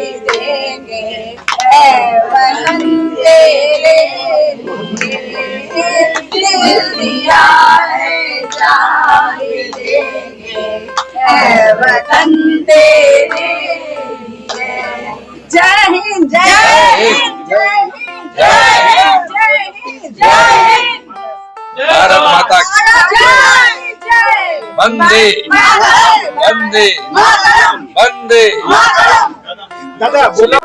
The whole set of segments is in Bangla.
भी देंगे ऐ तेरे दिल दिया है जान भी देंगे वतन तेरे जय हिंद जय हिंद। जय हिंद जय हिंद। जय हिंद भारत माता की जय जय वंदे। मातरम। वंदे। দাদা বললাম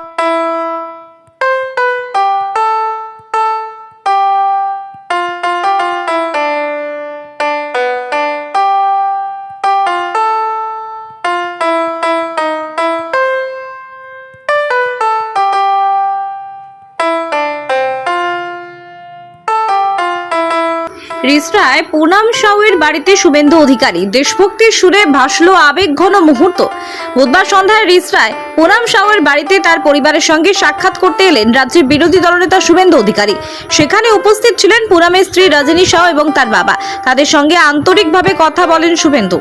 রিসরায় পুনাম সাউয়ের বাড়িতে শুভেন্দু অধিকারী। দেশভক্তির সুরে ভাসলো আবেগঘন মুহূর্ত। বুধবার সন্ধ্যায় রিসরায় পুনাম সাউয়ের বাড়িতে তার পরিবারের সঙ্গে সাক্ষাৎ করতে এলেন রাজ্যের বিরোধী দলনেতা শুভেন্দু অধিকারী। সেখানে উপস্থিত ছিলেন পুনামের স্ত্রী রজনী সাউ এবং তার বাবা। তাদের সঙ্গে আন্তরিকভাবে কথা বলেন শুভেন্দু।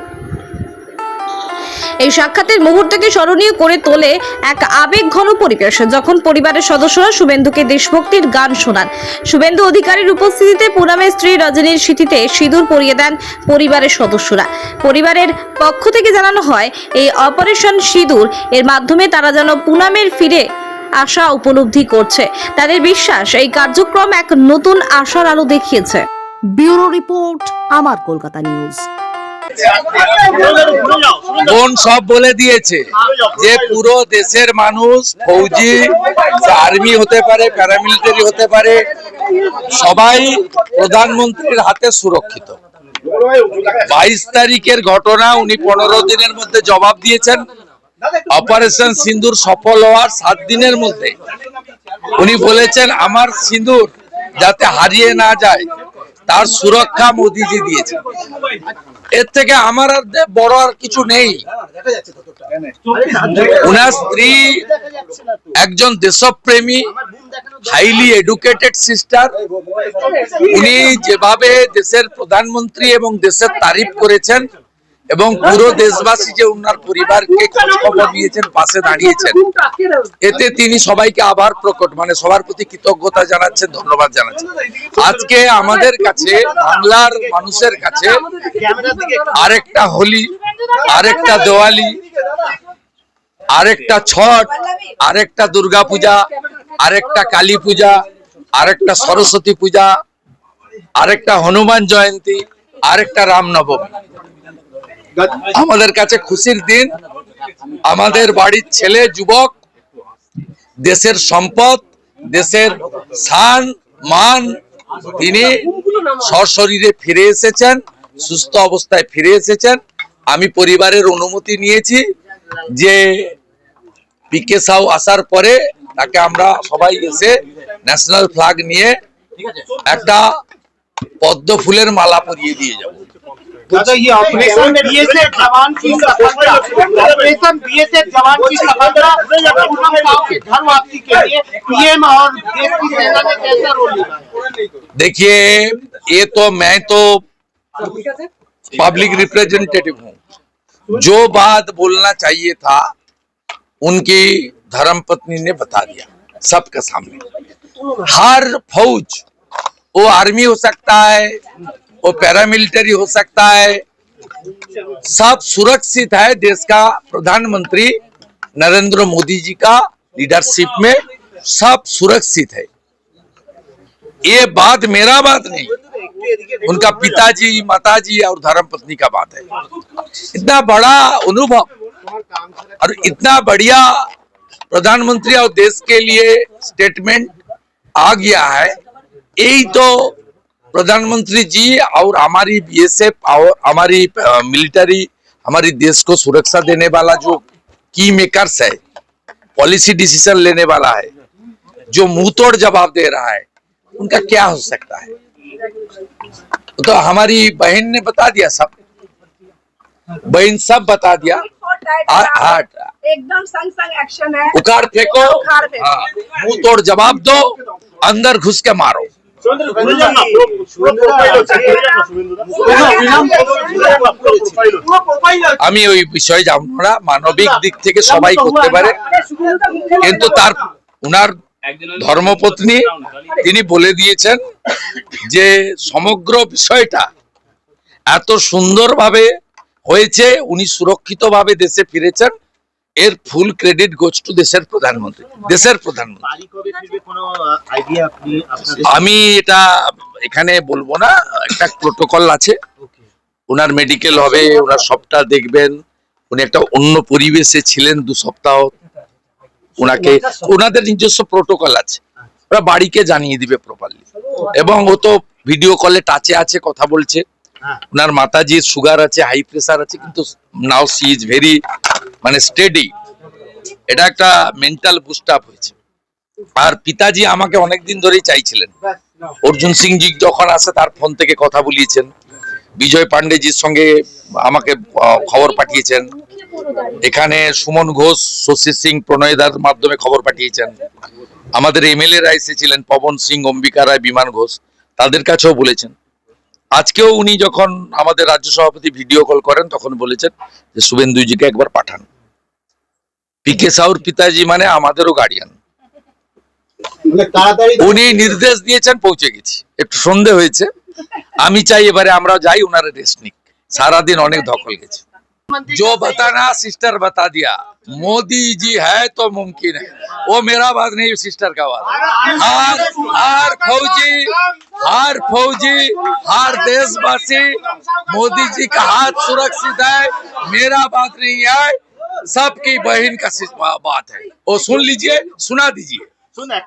এই সাক্ষাতের মুহূর্তকে স্মরণীয় করে তোলে এক আবেগ ঘন পরিবেশ, যখন পরিবারের সদস্যরা শুভেন্দুকে দেশভক্তির গান শোনান। শুভেন্দু অধিকারীর উপস্থিতিতে পুনামের স্ত্রী রজনীর স্মৃতিতে সিঁদুর পরিয়ে দেন পরিবারের সদস্যরা। পরিবারের পক্ষ থেকে জানানো হয়, এই অপারেশন সিঁদুর এর মাধ্যমে তারা যেন পুনামের ফিরে আশা উপলব্ধি করছে। তাদের বিশ্বাস, এই কার্যক্রম এক নতুন আশার আলো দেখিয়েছে। ব্যুরো রিপোর্ট, আমার কলকাতা নিউজ। বোন সব বলে দিয়েছে যে পুরো দেশের মানুষ ফৌজি, আর্মি হতে পারে প্যারামিলিটারি হতে পারে, সবাই প্রধানমন্ত্রীর হাতে সুরক্ষিত। বাইশ তারিখের ঘটনা, উনি পনেরো দিনের মধ্যে জবাব দিয়েছেন। অপারেশন সিন্দুর সফল হওয়ার সাত দিনের মধ্যে। উনি বলেছেন, আমার সিন্দুর যাতে হারিয়ে না যায়, তার সুরক্ষা মোদিজি দিয়েছে এর থেকে আমার আর বড় আর কিছু নেই। উনার স্ত্রী একজন দেশপ্রেমী হাইলি এডুকেটেড সিস্টার উনি যেভাবে দেশের প্রধানমন্ত্রী এবং দেশের তারিফ করেছেন এবং পুরো দেশবাসী যে উনার পরিবারকে খবর নিয়েছেন, পাশে দাঁড়িয়েছেন, এতে তিনি সবাইকে আবার প্রকট মানে সবার প্রতি কৃতজ্ঞতা জানাচ্ছেন, ধন্যবাদ জানাচ্ছেন। আজকে আমাদের কাছে, বাংলার মানুষের কাছে আরেকটা হোলি, আরেকটা দেওয়ালি, আরেকটা ছট, আরেকটা দুর্গা পূজা আরেকটা কালী পূজা, আরেকটা সরস্বতী পূজা, আরেকটা হনুমান জয়ন্তী, আরেকটা রামনবমী। আমাদের কাছে খুশির দিন। আমাদের বাড়ির ছেলে, যুবক, দেশের সম্পদ, দেশের শান মান, তিনি সশরীরে ফিরে এসেছেন, সুস্থ অবস্থায় ফিরে এসেছেন। আমি পরিবারের অনুমতি নিয়েছি যে পিকে সাউ আসার পরে তাকে আমরা সবাই এসে ন্যাশনাল ফ্ল্যাগ নিয়ে একটা পদ্ম ফুলের মালা পরিয়ে দিয়ে যাব। दादा ये ऑपरेशन बीएसएफ जवान की सफलता ऑपरेशन बीएसएफ जवान की सफलता पूनम साहू के घर वापसी के लिए पीएम और देश की सेना ने कैसा रोल निभाया देखिए ये तो मैं तो पब्लिक रिप्रेजेंटेटिव हूँ जो बात बोलना चाहिए था उनकी धर्मपत्नी ने बता दिया सबके सामने हर फौज वो आर्मी हो सकता है वो पैरामिलिट्री हो सकता है। सब सुरक्षित है देश का प्रधानमंत्री नरेंद्र मोदी जी का लीडरशिप में सब सुरक्षित है। ये बात मेरा बात नहीं, उनका पिताजी, माताजी और धर्म पत्नी का बात है। इतना बड़ा अनुभव और इतना बढ़िया प्रधानमंत्री और देश के लिए स्टेटमेंट आ गया है। यही तो प्रधानमंत्री जी और हमारी बीएसएफ और हमारी मिलिट्री हमारी देश को सुरक्षा देने वाला जो की मेकर्स है पॉलिसी डिसीज़न लेने वाला है जो मुँह तोड़ जवाब दे रहा है उनका क्या हो सकता है? तो हमारी बहन ने बता दिया सब। बहन सब बता दिया। एकदम संग संग एक्शन है। उखाड़ फेंको। उखाड़ फेंको। हाँ, मुँह तोड़ जवाब दो अंदर घुस के मारो। আমি ওই বিষয়ে যাব না মানবিক দিক থেকে সবাই করতে পারে। কিন্তু তার উনার ধর্মপত্নী তিনি বলে দিয়েছেন যে সমগ্র বিষয়টা এত সুন্দরভাবে হয়েছে উনি সুরক্ষিতভাবে দেশে ফিরেছেন। এর ফুল ক্রেডিট গোছ টু দেশের প্রধানমন্ত্রী দেশের প্রধানমন্ত্রী। আমি এটা এখানে বলব না একটা প্রোটোকল আছে। ওনার মেডিকেল হবে ওনার সবটা দেখবেন। উনি একটা অন্য পরিবেশে ছিলেন দু সপ্তাহ। ওনাকে ওনাদের নিজস্ব প্রোটোকল আছে। ওরা বাড়িকে জানিয়ে দিবে প্রপারলি এবং ও তো ভিডিও কলে টাচে আছে কথা বলছে। হ্যাঁ। ওনার মাতাজির সুগার আছে হাই প্রেসার আছে কিন্তু নাও সি ইজ ভেরি মানে স্টেডি এটা একটা মেন্টাল বুস্ট আপ হয়েছে। আর পিতাজি আমাকে অনেকদিন ধরেই চাইছিলেন। অর্জুন সিং জি যখন আসে, তার ফোন থেকে কথা বলিয়েছেন। বিজয় পান্ডেজির সঙ্গে আমাকে খবর পাঠিয়েছেন। এখানে সুমন ঘোষ, শশী সিং প্রণয়দার মাধ্যমে খবর পাঠিয়েছেন। আমাদের এমএলএ রা এসেছিলেন, পবন সিং, অম্বিকা রায়, বিমান ঘোষ। তাদের কাছেও বলেছেন। আজকেও উনি যখন আমাদের রাজ্য সভাপতি ভিডিও কল করেন, তখন বলেছেন যে, শুভেন্দুজিকে একবার পাঠান। পিকে সাউর পিতাজি মানে আমাদেরও গার্ডিয়ান মানে তাড়াতাড়ি উনি নির্দেশ দিয়েছেন পৌঁছে গেছি একটু সন্ধে হয়েছে আমি চাই এবারে আমরা যাই ওনার রেস্ট নিক সারাদিন অনেক ধকল গেছে जो बताना सिस्टर बता दिया मोदी जी है तो मुमकिन है वो मेरा बात नहीं सिस्टर का बात हर हर फौजी हर फौजी हर देशवासी मोदी जी का हाथ सुरक्षित है मेरा बात नहीं है सबकी बहन का बात है। वो सुन लीजिए सुना दीजिए। सुना